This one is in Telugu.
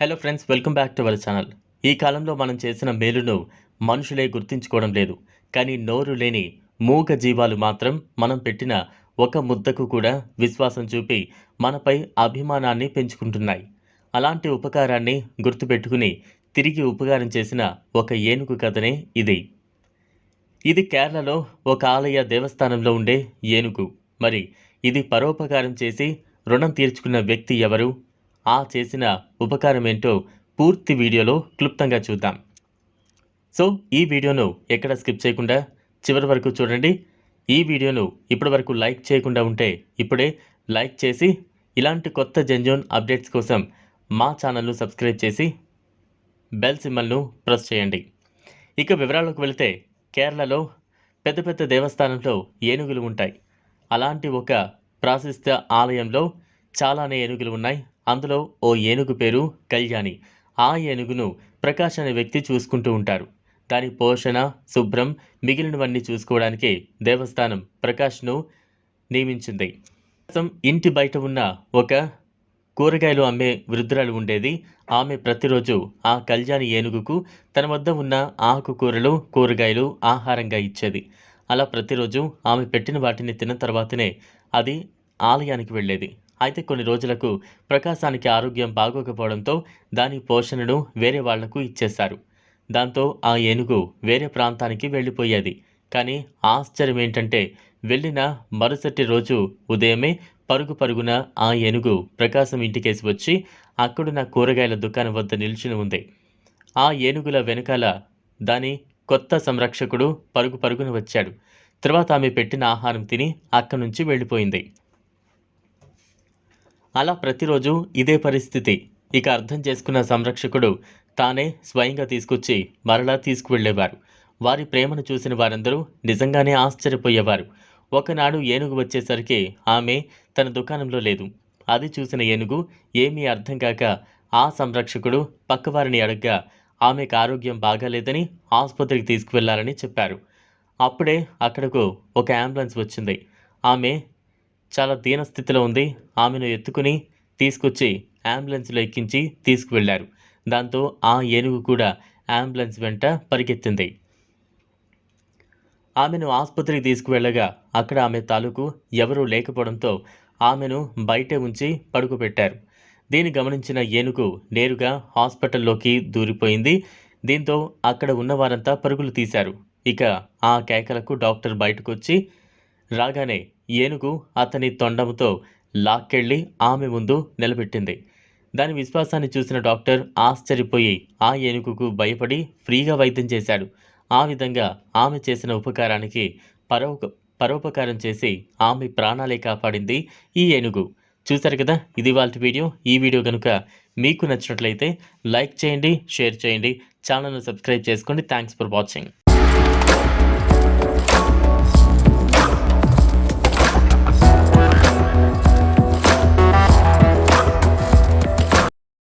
Hello friends welcome back to our channel. ఈ కాలంలో మనం చేసిన మేలును మనుషులే గుర్తించుకోవడం లేదు. కానీ నోరు లేని మూగ జీవాలు మాత్రం మనం పెట్టిన ఒక ముద్దకు కూడా విశ్వాసం చూపి మనపై అభిమానాన్ని పెంచుకుంటున్నాయి. అలాంటి ఉపకారాన్ని గుర్తుపెట్టుకుని తిరిగి ఉపకారం చేసిన ఒక ఏనుగు కథనే ఇది. ఇది కేరళలో ఒక ఆలయ దేవస్థానంలో ఉండే ఏనుగు. మరి ఇది పరోపకారం చేసి రుణం తీర్చుకున్న వ్యక్తి ఎవరు? ఆ చేసిన ఉపకారం ఏంటో పూర్తి వీడియోలో క్లుప్తంగా చూద్దాం. సో ఈ వీడియోను ఎక్కడ స్కిప్ చేయకుండా చివరి వరకు చూడండి. ఈ వీడియోను ఇప్పటి వరకు లైక్ చేయకుండా ఉంటే ఇప్పుడే లైక్ చేసి ఇలాంటి కొత్త జెన్జోన్ అప్డేట్స్ కోసం మా ఛానల్ను సబ్స్క్రైబ్ చేసి బెల్ సింబల్ను ప్రెస్ చేయండి. ఇక వివరాలకు వెళితే కేరళలో పెద్ద పెద్ద దేవస్థానంలో ఏనుగులు ఉంటాయి. అలాంటి ఒక ప్రాశస్త ఆలయంలో చాలానే ఏనుగులు ఉన్నాయి. అందులో ఓ ఏనుగు పేరు కళ్యాణి. ఆ ఏనుగును ప్రకాష్ అనే వ్యక్తి చూసుకుంటూ ఉంటారు. దాని పోషణ శుభ్రం మిగిలినవన్నీ చూసుకోవడానికి దేవస్థానం ప్రకాష్ను నియమించింది. ఇంటి బయట ఉన్న ఒక కూరగాయలు అమ్మే వృద్ధురాలు ఉండేది. ఆమె ప్రతిరోజు ఆ కళ్యాణి ఏనుగుకు తన వద్ద ఉన్న ఆకుకూరలు కూరగాయలు ఆహారంగా ఇచ్చేది. అలా ప్రతిరోజు ఆమె పెట్టిన వాటిని తిన్న తర్వాతనే అది ఆలయానికి వెళ్ళేది. అయితే కొన్ని రోజులకు ప్రకాశానికి ఆరోగ్యం బాగోకపోవడంతో దాని పోషణను వేరే వాళ్ళకు ఇచ్చేశారు. దాంతో ఆ ఏనుగు వేరే ప్రాంతానికి వెళ్ళిపోయేది. కానీ ఆశ్చర్యం ఏంటంటే వెళ్ళిన మరుసటి రోజు ఉదయమే పరుగు పరుగున ఆ ఏనుగు ప్రకాశం ఇంటికేసి వచ్చి అక్కడున్న కూరగాయల దుకాణం వద్ద నిల్చుని ఉంది. ఆ ఏనుగుల వెనకాల దాని కొత్త సంరక్షకుడు పరుగు పరుగున వచ్చాడు. తర్వాత ఆమె పెట్టిన ఆహారం తిని అక్కడి నుంచి వెళ్ళిపోయింది. అలా ప్రతిరోజు ఇదే పరిస్థితి. ఇక అర్థం చేసుకున్న సంరక్షకుడు తానే స్వయంగా తీసుకొచ్చి మరలా తీసుకువెళ్ళేవారు. వారి ప్రేమను చూసిన వారందరూ నిజంగానే ఆశ్చర్యపోయేవారు. ఒకనాడు ఏనుగు వచ్చేసరికి ఆమె తన దుకాణంలో లేదు. అది చూసిన ఏనుగు ఏమీ అర్థం కాక ఆ సంరక్షకుడు పక్కవారిని అడగ్గా ఆమెకు ఆరోగ్యం బాగాలేదని ఆసుపత్రికి తీసుకువెళ్ళాలని చెప్పారు. అప్పుడే అక్కడకు ఒక అంబులెన్స్ వచ్చింది. ఆమె చాలా దీనస్థితిలో ఉంది. ఆమెను ఎత్తుకుని తీసుకొచ్చి అంబులెన్స్లో ఎక్కించి తీసుకువెళ్ళారు. దాంతో ఆ ఏనుగు కూడా అంబులెన్స్ వెంట పరిగెత్తింది. ఆమెను ఆసుపత్రికి తీసుకువెళ్ళగా అక్కడ ఆమె తాలూకు ఎవరూ లేకపోవడంతో ఆమెను బయటే ఉంచి పడుకోబెట్టారు దీన్ని గమనించిన ఏనుగు నేరుగా హాస్పిటల్లోకి దూరిపోయింది. దీంతో అక్కడ ఉన్నవారంతా పరుగులు తీశారు. ఇక ఆ కేకలకు డాక్టర్ బయటకు వచ్చి రాగానే ఏనుగు అతని తొండముతో లాక్కెళ్ళి ఆమె ముందు నిలబెట్టింది. దాని విశ్వాసాన్ని చూసిన డాక్టర్ ఆశ్చర్యపోయి ఆ ఏనుగుకు భయపడి ఫ్రీగా వైద్యం చేశాడు. ఆ విధంగా ఆమె చేసిన ఉపకారానికి పరోప పరోపకారం చేసి ఆమె ప్రాణాలే కాపాడింది ఈ ఏనుగు. చూశారు కదా ఇది వాళ్ళ వీడియో. ఈ వీడియో కనుక మీకు నచ్చినట్లయితే లైక్ చేయండి షేర్ చేయండి ఛానల్ను సబ్స్క్రైబ్ చేసుకోండి. Thanks for watching.